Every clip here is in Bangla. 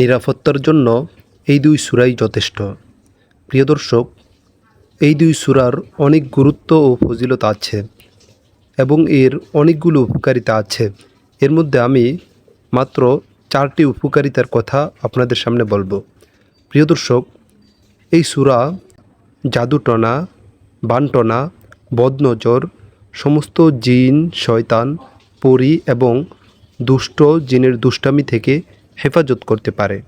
নিরাপত্তার জন্য এই দুই সুরাই যথেষ্ট। প্রিয় দর্শক, এই দুই সুরার অনেক গুরুত্ব ও ফজিলত আছে এবং এর অনেকগুলো উপকারিতা আছে। এর মধ্যে আমি মাত্র চারটি উপকারিতার কথা আপনাদের সামনে বলব। প্রিয় দর্শক, এই সুরা জাদুটনা, বানটনা, বদনজর, সমস্ত জিন, শয়তান, পরি এবং দুষ্ট জিনের দুষ্টামি থেকে হেফাজত করতে পারে।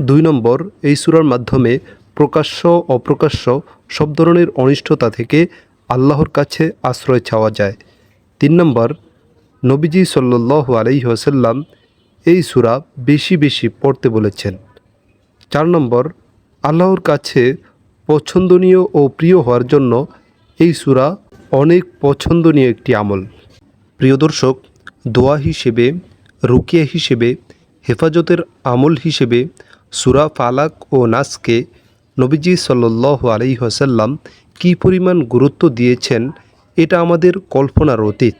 দুই নম্বর, এই সুরার মাধ্যমে প্রকাশ্য, অপ্রকাশ্য সব ধরনের অনিষ্টতা থেকে আল্লাহর কাছে আশ্রয় চাওয়া যায়। তিন নম্বর, নবীজি সাল্লু আলাইহি ওয়াসাল্লাম এই সুরা বেশি বেশি পড়তে বলেছেন। চার নম্বর, আল্লাহর কাছে পছন্দনীয় ও প্রিয় হওয়ার জন্য এই সুরা অনেক পছন্দনীয় একটি আমল। প্রিয় দর্শক, দোয়া হিসেবে, রুকিয়া হিসেবে হেফাজতের আমল হিসেবে সুরা ফালাক ও নাসকে নবীজি সাল্লাহ আলহিহাসাল্লাম কী পরিমাণ গুরুত্ব দিয়েছেন, এটা আমাদের কল্পনার অতীত।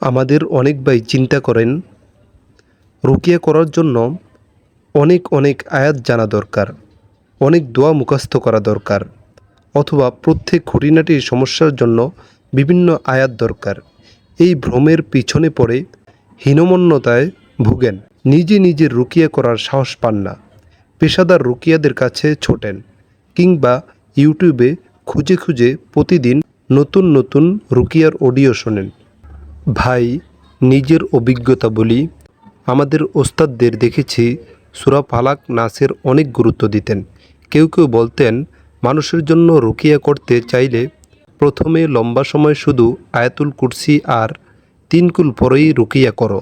আমাদের অনেক ভাই চিন্তা করেন, রুকিয়া করার জন্য অনেক অনেক আয়াত জানা দরকার, অনেক দোয়া মুখস্থ করা দরকার, অথবা প্রত্যেক খুঁটিনাটি সমস্যার জন্য বিভিন্ন আয়াত দরকার। এই ভ্রমের পিছনে পড়ে হীনমন্যতায় ভুগেন। নিজে নিজে রুকিয়া করার সাহস পান না। পেশাদার রুকিয়াদের কাছে ছোটেন কিংবা ইউটিউবে খুঁজে খুঁজে প্রতিদিন নতুন নতুন রুকিয়ার অডিও শোনেন। ভাই, নিজের অভিজ্ঞতা বলি। আমাদের ওস্তাদদের দেখেছি সুরা ফালাক নাসের অনেক গুরুত্ব দিতেন। কেউ কেউ বলতেন, মানুষের জন্য রুকিয়া করতে চাইলে প্রথমে লম্বা সময় শুধু আয়াতুল কুরসি আর তিনকুল পরেই রুকিয়া করো।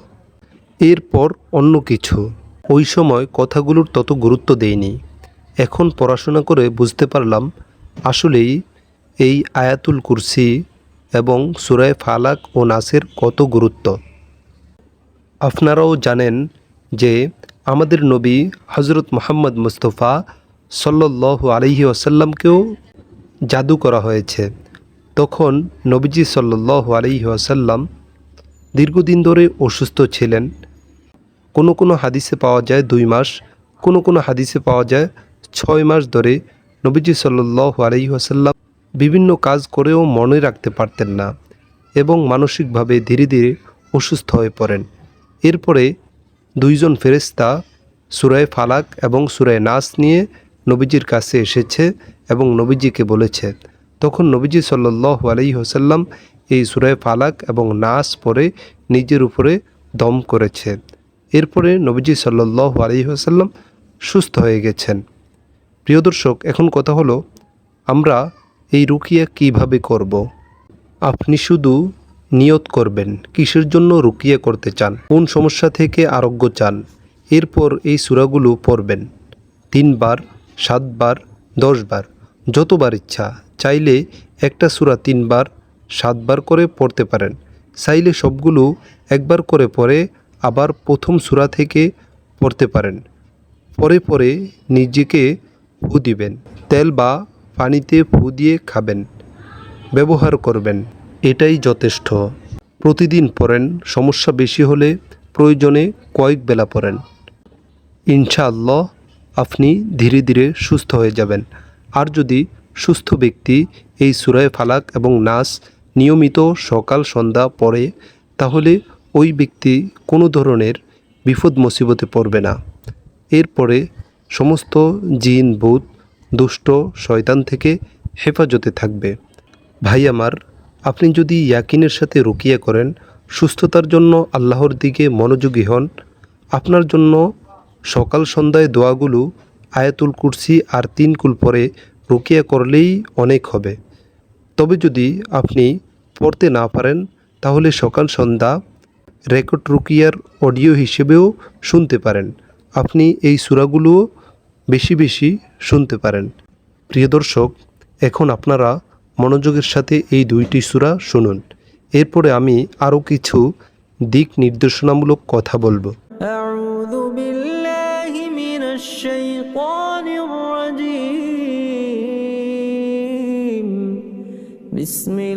এরপর অন্য কিছু। ওই সময় কথাগুলোর তত গুরুত্ব দেয়নি এখন পড়াশোনা করে বুঝতে পারলাম, আসলেই এই আয়াতুল কুরসি এবং সুরায় ফালাক ও নাসের কত গুরুত্ব। আপনারাও জানেন যে আমাদের নবী হজরত মোহাম্মদ মুস্তফা সাল্লাহ আলহি আসাল্লামকেও জাদু করা হয়েছে। তখন নবীজি সাল্লাহ আলহি আসাল্লাম দীর্ঘদিন ধরে অসুস্থ ছিলেন। কোনো কোনো হাদিসে পাওয়া যায় দুই মাস, কোনো কোনো হাদিসে পাওয়া যায় ছয় মাস ধরে নবীজি সাল্লাহ আলহি আসাল্লাম বিভিন্ন কাজ করেও মনে রাখতে পারতেন না এবং মানসিকভাবে ধীরে ধীরে অসুস্থ হয়ে পড়েন। এরপরে দুইজন ফেরেস্তা সুরায় ফালাক এবং সুরায় নাস নিয়ে নবীজির কাছে এসেছে এবং নবীজিকে বলেছে, তখন নবীজি সাল্লাহ আলহি হোসাল্লাম এই সুরায় ফালাক এবং নাস পরে নিজের উপরে দম করেছে। এরপরে নবীজি সাল্লাহ আলহি হোসাল্লাম সুস্থ হয়ে গেছেন। প্রিয় দর্শক, এখন কথা হলো, আমরা এই রুকিয়া কীভাবে করব। আপনি শুধু নিয়ত করবেন, কিসের জন্য রুকিয়া করতে চান? কোন সমস্যা থেকে আরোগ্য চান? এরপর এই সুরাগুলো পড়বেন। তিনবার, সাতবার, দশবার, যতবার ইচ্ছা। চাইলে একটা সুরা তিনবার, সাতবার করে পড়তে পারেন। চাইলে সবগুলো একবার করে পড়ে আবার প্রথম সুরা থেকে পড়তে পারেন। পরে পরে নিজেকে ফু দিবেন। তেল বা পানিতে ফু দিয়ে খাবেন। ব্যবহার করবেন। এটাই যথেষ্ট। প্রতিদিন পড়েন। সমস্যা বেশি হলে প্রয়োজনে কয়েক বেলা পড়েন। ইনশাআল্লাহ আপনি ধীরে ধীরে সুস্থ হয়ে যাবেন। আর যদি সুস্থ ব্যক্তি এই সুরায় ফালাক এবং নাস নিয়মিত সকাল সন্ধ্যা পড়ে, তাহলে ওই ব্যক্তি কোনো ধরনের বিপদ মুসিবতে পড়বে না। এরপরে সমস্ত জিন, ভূত, দুষ্ট, শয়তান থেকে হেফাজতে থাকবে। ভাই আমার, আপনি যদি ইয়াকিনের সাথে রুকিয়া করেন, সুস্থতার জন্য আল্লাহর দিকে মনোযোগী হন, আপনার জন্য সকাল সন্ধ্যায় দোয়াগুলো আয়াতুল কুরসি আর তিন কুল পরে রুকিয়া করলেই অনেক হবে। তবে যদি আপনি পড়তে না পারেন, তাহলে সকাল সন্ধ্যা রেকর্ড রুকিয়ার অডিও হিসেবেও শুনতে পারেন আপনি এই সুরাগুলোও বেশি বেশি শুনতে পারেন প্রিয় দর্শক এখন আপনারা মনোযোগের সাথে এই দুইটি সুরা শুনুন এরপরে আমি আরও কিছু দিক নির্দেশনামূলক কথা বলবো أعوذ بالله من الشيطان الرجيم بسم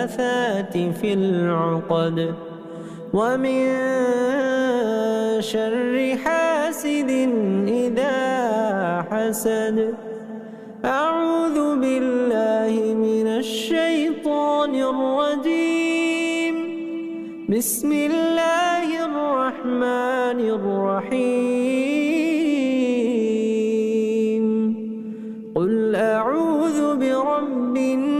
النفاثات في العقد ومن شر حاسد إذا حسد. أعوذ بالله من الشيطان الرجيم. بسم الله الرحمن الرحيم. قل أعوذ برب الناس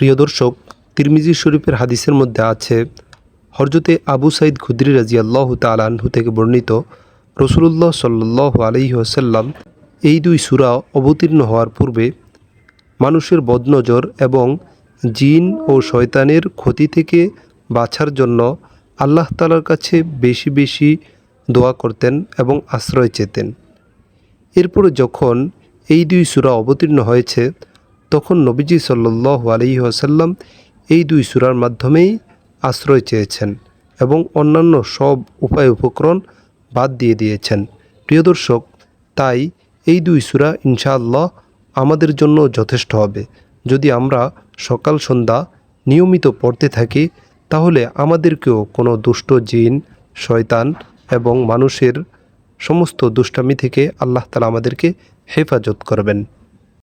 প্রিয় দর্শক, তিরমিজি শরীফের হাদিসের মধ্যে আছে হরজতে আবু সাইদ খুদ্রি রাজি আল্লাহ তালাহু থেকে বর্ণিত রসুল্লাহ সাল্লাহ আলহি আসাল্লাম এই দুই সূরা অবতীর্ণ হওয়ার পূর্বে মানুষের বদনজর এবং জিন ও শয়তানের ক্ষতি থেকে বাঁচার জন্য আল্লাহ তালার কাছে বেশি বেশি দোয়া করতেন এবং আশ্রয় চেতেন। এরপরে যখন এই দুই সূরা অবতীর্ণ হয়েছে তখন নবীজি সাল্লাহ আলহি আসাল্লাম এই দুই সুরার মাধ্যমেই আশ্রয় চেয়েছেন এবং অন্যান্য সব উপায় উপকরণ বাদ দিয়ে দিয়েছেন। প্রিয় দর্শক, তাই এই দুই সুরা ইনশাআল্লাহ আমাদের জন্য যথেষ্ট হবে। যদি আমরা সকাল সন্ধ্যা নিয়মিত পড়তে থাকি, তাহলে আমাদেরকেও কোনো দুষ্ট জিন, শয়তান এবং মানুষের সমস্ত দুষ্টামি থেকে আল্লাহ তালা আমাদেরকে হেফাজত করবেন।